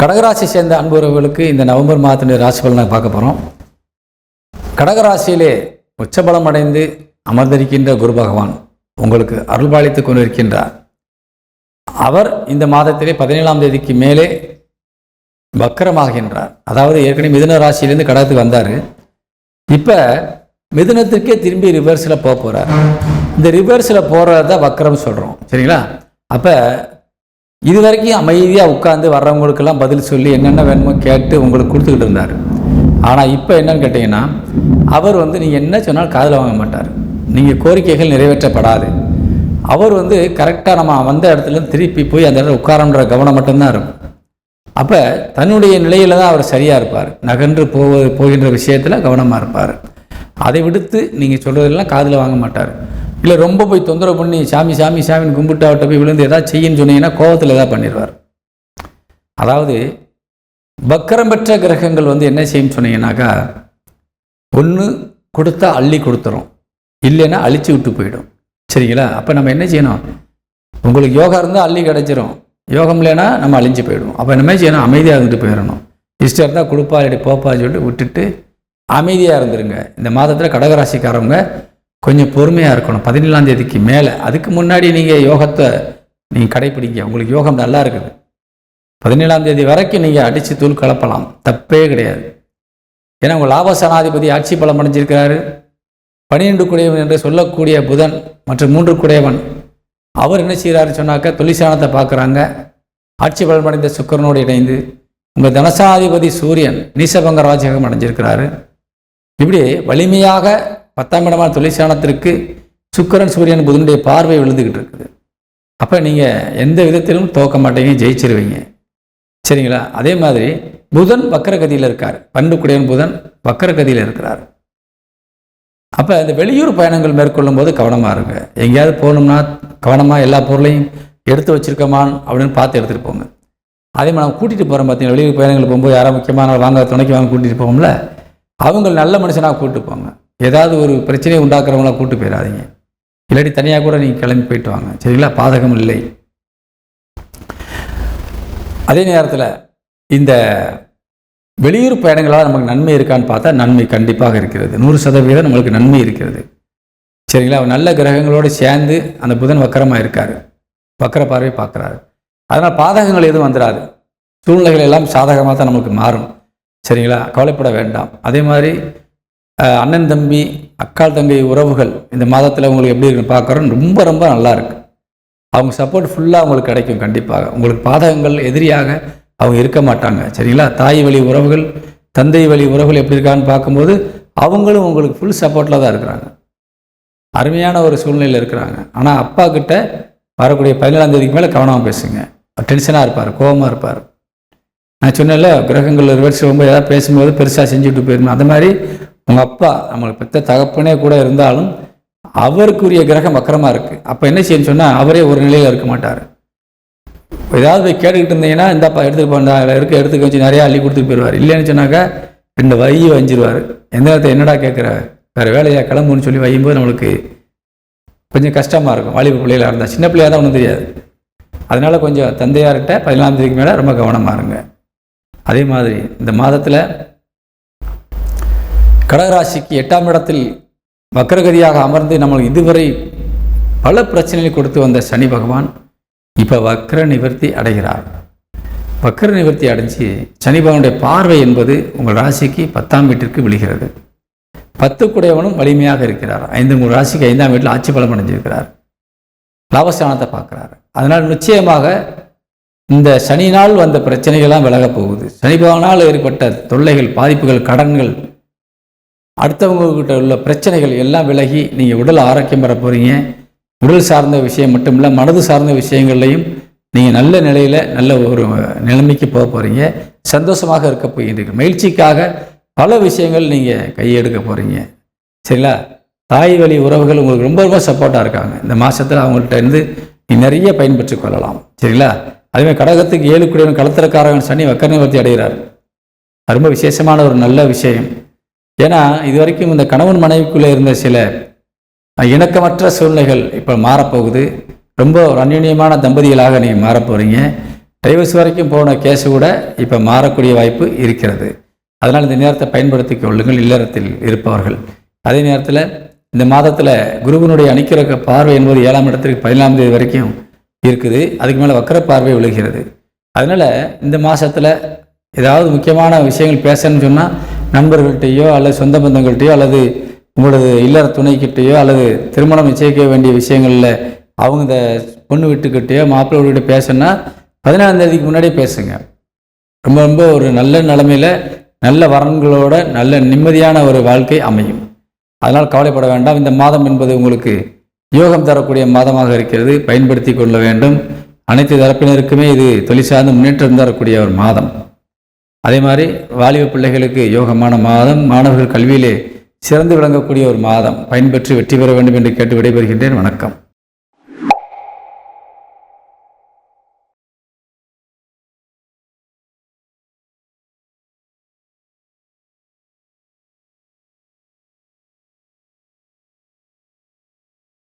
கடகராசி சேர்ந்த அன்புறவர்களுக்கு இந்த நவம்பர் மாதத்தினுடைய ராசி பலனை பார்க்க போகிறோம் கடகராசியிலே உச்சபலம் அடைந்து அமர்ந்திருக்கின்ற குரு பகவான் உங்களுக்கு அருள்பாலித்துக் கொண்டிருக்கின்றார். அவர் இந்த மாதத்திலே பதினேழாம் தேதிக்கு மேலே வக்கரமாகின்றார். அதாவது ஏற்கனவே மிதுன ராசியிலேருந்து கடகத்துக்கு வந்தார். இப்போ மிதுனத்திற்கே திரும்பி ரிவர்ஸில் போக போகிறார் இந்த ரிவர்ஸில் போகிறத வக்கரம் சொல்கிறோம் சரிங்களா? அப்போ இது வரைக்கும் அமைதியாக உட்காந்து வர்றவங்களுக்கெல்லாம் பதில் சொல்லி என்னென்ன வேணுமோ கேட்டு உங்களுக்கு கொடுத்துக்கிட்டு இருந்தார். ஆனால் இப்போ என்னன்னு கேட்டிங்கன்னா அவர் வந்து நீங்கள் என்ன சொன்னாலும் காதில் வாங்க மாட்டார். நீங்கள் கோரிக்கைகள் நிறைவேற்றப்படாது. அவர் வந்து கரெக்டாக நம்ம வந்த இடத்துல திருப்பி போய் அந்த இடத்துல உட்காரன்ற கவனம் மட்டும்தான் இருக்கும். அப்போ தன்னுடைய நிலையில் தான் அவர் சரியாக இருப்பார். நகன்று போக போகின்ற விஷயத்தில் கவனமாக இருப்பார். அதை விடுத்து நீங்கள் சொல்கிறதெல்லாம் காதில் வாங்க மாட்டார். இல்லை ரொம்ப போய் தொந்தரவு பண்ணி சாமி சாமி சாமின்னு கும்பிட்டு அவர்கிட்ட போய் விழுந்து எதாவது செய்யுன்னு சொன்னீங்கன்னா கோவத்தில் எதாவது பண்ணிடுவார் அதாவது வக்கரம் பெற்ற கிரகங்கள் வந்து என்ன செய்யும் சொன்னீங்கன்னாக்கா ஒன்று கொடுத்தா அள்ளி கொடுத்துரும் இல்லைன்னா அழிச்சு விட்டு போயிடும். சரிங்களா? அப்போ நம்ம என்ன செய்யணும்? உங்களுக்கு யோகா இருந்தால் அள்ளி கிடச்சிரும். யோகம் இல்லைன்னா நம்ம அழிஞ்சு போயிடுவோம். அப்போ என்ன செய்யணும்? அமைதியாக இருந்துட்டு போயிடணும். இஷ்டம் இருந்தால் கொடுப்பா இல்லாட்டி போப்பா சொல்லிட்டு விட்டுட்டு அமைதியாக இருந்துருங்க. இந்த மாதத்தில் கடகராசிக்காரவங்க கொஞ்சம் பொறுமையாக இருக்கணும். பதினேழாம் தேதிக்கு மேலே. அதுக்கு முன்னாடி நீங்கள் யோகத்தை நீங்கள் கடைப்பிடிங்க. உங்களுக்கு யோகம் நல்லா இருக்குது. பதினேழாம் தேதி வரைக்கும் நீங்கள் அடித்து தூள் கலப்பலாம். தப்பே கிடையாது. ஏன்னா உங்கள் லாபசனாதிபதி ஆட்சி பலம் அடைஞ்சிருக்கிறாரு. பன்னிரெண்டு குடையவன் என்று சொல்லக்கூடிய புதன் மற்றும் மூன்று குடையவன். அவர் என்ன செய்கிறாரு சொன்னாக்க தொழிற்சாலத்தை பார்க்குறாங்க. ஆட்சி பலம் அடைந்த சுக்கரனோடு இணைந்து உங்கள் தனசாதிபதி சூரியன் நீசபங்க ராஜகம் அடைஞ்சிருக்கிறாரு. இப்படி வலிமையாக பத்தாம் இடமான தொழிற்சாலத்திற்கு சுக்கரன் சூரியன் புதனுடைய பார்வை விழுந்துக்கிட்டு இருக்குது. அப்போ நீங்கள் எந்த விதத்திலும் தோக்க மாட்டீங்க ஜெயிச்சிருவீங்க. சரிங்களா? அதே மாதிரி புதன் வக்கரகதியில் இருக்கார். பண்டுக்குடையன் புதன் வக்கரகதியில் இருக்கிறார். அப்போ இந்த வெளியூர் பயணங்கள் மேற்கொள்ளும் போது கவனமாக இருங்க. எங்கேயாவது போகணும்னா கவனமாக எல்லா பொருளையும் எடுத்து வச்சுருக்கோமான் அப்படின்னு பார்த்து எடுத்துகிட்டு போங்க. அதே மாதிரி நம்ம கூட்டிகிட்டு போகிறோம் பார்த்தீங்கன்னா வெளியூர் பயணங்கள் போகும்போது யாராவது முக்கியமான வாங்க துணைக்கு வாங்க கூட்டிகிட்டு போவோம்ல. அவங்க நல்ல மனுஷனாக கூப்பிட்டு போங்க. ஏதாவது ஒரு பிரச்சனையை உண்டாக்குறவங்களா கூட்டு போயிடாதீங்க. இல்லாட்டி தனியாக கூட நீங்கள் கிளம்பி போயிட்டு வாங்க. சரிங்களா? பாதகம் இல்லை. அதே நேரத்தில் இந்த வெளியூர் பயணங்களால் நமக்கு நன்மை இருக்கான்னு பார்த்தா நன்மை கண்டிப்பாக இருக்கிறது. நூறு சதவீதம் நம்மளுக்கு நன்மை இருக்கிறது. சரிங்களா? அவர் நல்ல கிரகங்களோடு சேர்ந்து அந்த புதன் வக்கரமாக இருக்கார். வக்கர பார்வை பார்க்குறாரு. அதனால் பாதகங்கள் எதுவும் வந்துடாது. சூழ்நிலைகள் எல்லாம் சாதகமாக தான் நமக்கு மாறும். சரிங்களா? கவலைப்பட வேண்டாம். அதே மாதிரி அண்ணன் தம்பி அக்கால் தங்கை உறவுகள் இந்த மாதத்தில் உங்களுக்கு எப்படி இருக்குன்னு பார்க்குறோம். ரொம்ப ரொம்ப நல்லா இருக்கு. அவங்க சப்போர்ட் ஃபுல்லாக உங்களுக்கு கிடைக்கும் கண்டிப்பாக. உங்களுக்கு பாதகங்கள் எதிரியாக அவங்க இருக்க மாட்டாங்க. சரிங்களா? தாய் வழி உறவுகள் தந்தை வழி உறவுகள் எப்படி இருக்கான்னு பார்க்கும்போது அவங்களும் உங்களுக்கு ஃபுல் சப்போர்ட்டில் தான் இருக்கிறாங்க. அருமையான ஒரு சூழ்நிலையில் இருக்கிறாங்க. ஆனால் அப்பா கிட்ட வரக்கூடிய பதினேழாம் தேதிக்கு மேலே கவனமாக பேசுங்க. டென்ஷனாக இருப்பார் கோபமாக இருப்பார். நான் சொன்னேன்ல கிரகங்கள் ரிவர்ஸ் ரொம்ப ஏதாவது பேசும்போது பெருசாக செஞ்சுட்டு போயிருந்தோம் அந்த மாதிரி உங்கள் அப்பா நம்மளுக்கு பெற்ற தகப்பனே கூட இருந்தாலும் அவருக்குரிய கிரகம் வக்கரமாக இருக்குது அப்போ என்ன செய்யணும்னு சொன்னால் அவரே ஒரு நிலையில் இருக்க மாட்டார். ஏதாவது போய் கேட்டுக்கிட்டு இருந்தீங்கன்னா இந்தாப்பா எடுத்துகிட்டு போண்டா இருக்க எடுத்துக்க வச்சு நிறையா அள்ளி கொடுத்துட்டு போயிடுவார். இல்லைன்னு சொன்னாக்கா ரெண்டு வையை வஞ்சிருவார். எந்த நேரத்தை என்னடா கேட்குற வேறு வேலையாக கிளம்புன்னு சொல்லி வையும்போது நம்மளுக்கு கொஞ்சம் கஷ்டமாக இருக்கும். வாலிப பிள்ளைகளாக இருந்தால் சின்ன பிள்ளையாக தான் ஒன்றும் தெரியாது. அதனால் கொஞ்சம் தந்தையார்கிட்ட பதினாலாம் தேதிக்கு மேலே ரொம்ப கவனமாக இருங்க. அதே மாதிரி இந்த மாதத்தில் கடகராசிக்கு எட்டாம் இடத்தில் வக்கரகதியாக அமர்ந்து நம்ம இதுவரை பல பிரச்சனைகளை கொடுத்து வந்த சனி பகவான் இப்போ வக்ர நிவர்த்தி அடைகிறார். வக்ர நிவர்த்தி அடைஞ்சு சனி பகவானுடைய பார்வை என்பது உங்கள் ராசிக்கு பத்தாம் வீட்டிற்கு விழுகிறது. பத்து குடையவனும் வலிமையாக இருக்கிறார். ஐந்து உங்கள் ராசிக்கு ஐந்தாம் வீட்டில் ஆட்சி பலம் அடைஞ்சிருக்கிறார். லாபஸ்தானத்தை பார்க்குறாரு. அதனால் நிச்சயமாக இந்த சனினால் வந்த பிரச்சனைகள்லாம் விலகப் போகுது. சனி பகவானால் ஏற்பட்ட தொல்லைகள் பாதிப்புகள் கடன்கள் அடுத்தவங்கக்கிட்ட உள்ள பிரச்சனைகள் எல்லாம் விலகி நீங்கள் உடல் ஆரோக்கியம் பெற போகிறீங்க உடல் சார்ந்த விஷயம் மட்டும் இல்லை மனது சார்ந்த விஷயங்கள்லையும் நீங்கள் நல்ல நிலையில் நல்ல ஒரு நிலைமைக்கு போக போகிறீங்க சந்தோஷமாக இருக்க போகின்றீர்கள். மகிழ்ச்சிக்காக பல விஷயங்கள் நீங்கள் கையெடுக்க போகிறீங்க சரிங்களா? தாய் வழி உறவுகள் உங்களுக்கு ரொம்ப ரொம்ப சப்போர்ட்டாக இருக்காங்க. இந்த மாதத்தில் அவங்கள்ட்ட இருந்து நீ நிறைய பயன்பெற்றுக் கொள்ளலாம். சரிங்களா? அதுமாதிரி கடகத்துக்கு ஏழு குடியவன் களத்திரக்காரன் சனி வக்கரநிவர்த்தி அடைகிறார். ரொம்ப விசேஷமான ஒரு நல்ல விஷயம். ஏன்னா இது வரைக்கும் இந்த கணவன் மனைவிக்குள்ளே இருந்த சில இணக்கமற்ற சூழ்நிலைகள் இப்போ மாறப்போகுது. ரொம்ப ஒரு அந்யுன்யமான தம்பதிகளாக நீங்கள் மாறப்போகிறீங்க டைவர்ஸ் வரைக்கும் போன கேஸ் கூட இப்போ மாறக்கூடிய வாய்ப்பு இருக்கிறது. அதனால் இந்த நேரத்தை பயன்படுத்தி கொள்ளுங்கள். இல்லறத்தில் இருப்பவர்கள். அதே நேரத்தில் இந்த மாதத்தில் குருவனுடைய அணிக்கிற பார்வை என்பது ஏழாம் இடத்திற்கு பதினாலாம் தேதி வரைக்கும் இருக்குது. அதுக்கு மேலே வக்கர பார்வை விழுகிறது. அதனால் இந்த மாதத்தில் ஏதாவது முக்கியமான விஷயங்கள் பேசணும்னு சொன்னால் நண்பர்கள்ட்டையோ அல்லது சொந்த பந்தங்கள்கிட்டையோ அல்லது உங்களது இல்லற துணைக்கிட்டேயோ அல்லது திருமணம் நிச்சயிக்க வேண்டிய விஷயங்களில் அவங்க இந்த பொண்ணு வீட்டுக்கிட்டேயோ மாப்பிள்ளை வீட்டு பேசணும்னா பதினாலாம் தேதிக்கு முன்னாடியே பேசுங்க. ரொம்ப ரொம்ப ஒரு நல்ல நிலமையில் நல்ல வரன்களோட நல்ல நிம்மதியான ஒரு வாழ்க்கை அமையும். அதனால் கவலைப்பட வேண்டாம். இந்த மாதம் என்பது உங்களுக்கு யோகம் தரக்கூடிய மாதமாக இருக்கிறது. பயன்படுத்தி கொள்ள வேண்டும். அனைத்து தரப்பினருக்குமே இது தொழில் சார்ந்த முன்னேற்றம் தரக்கூடிய ஒரு மாதம். அதே மாதிரி வாலிப பிள்ளைகளுக்கு யோகமான மாதம் மாணவர்கள் கல்வியிலே சிறந்து விளங்கக்கூடிய ஒரு மாதம் பயன்பெற்று வெற்றி பெற வேண்டும் என்று கேட்டு விடைபெறுகின்றேன். வணக்கம்.